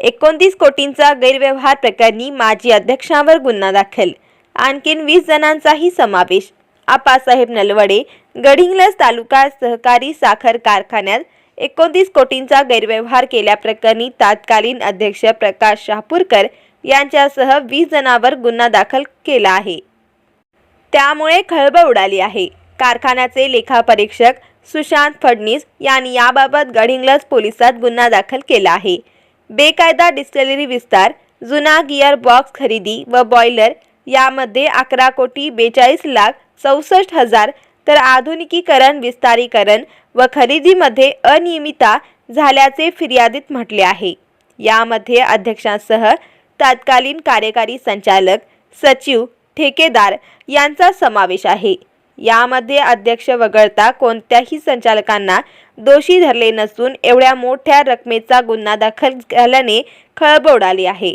एकोणतीस कोटींचा गैरव्यवहार प्रकरणी माजी अध्यक्षांवर गुन्हा दाखल. आणखीन वीस जणांचाही समावेश. आपासाहेब नलवडे गडिंग्लज तालुका सहकारी साखर कारखान्यात एकोणतीस कोटींचा गैरव्यवहार केल्याप्रकरणी तत्कालीन अध्यक्ष प्रकाश शहापूरकर यांच्यासह वीस जणांवर गुन्हा दाखल केला आहे. त्यामुळे खळबळ उडाली आहे. कारखान्याचे लेखापरीक्षक सुशांत फडणीस यांनी याबाबत गडिंग्लज पोलिसात गुन्हा दाखल केला आहे. बेकायदा डिस्टलरी विस्तार जुना गिअर बॉक्स खरेदी व बॉयलर यामध्ये अकरा कोटी बेचाळीस लाख चौसष्ट हजार तर आधुनिकीकरण विस्तारीकरण व खरेदीमध्ये अनियमितता झाल्याचे फिर्यादीत म्हटले आहे. यामध्ये अध्यक्षांसह तत्कालीन कार्यकारी संचालक सचिव ठेकेदार यांचा समावेश आहे. यामध्ये अध्यक्ष वगळता कोणत्याही संचालकांना दोषी धरले नसून एवढ्या मोठ्या रकमेचा गुन्हा दाखल झाल्याने खळबळ उडाली आहे.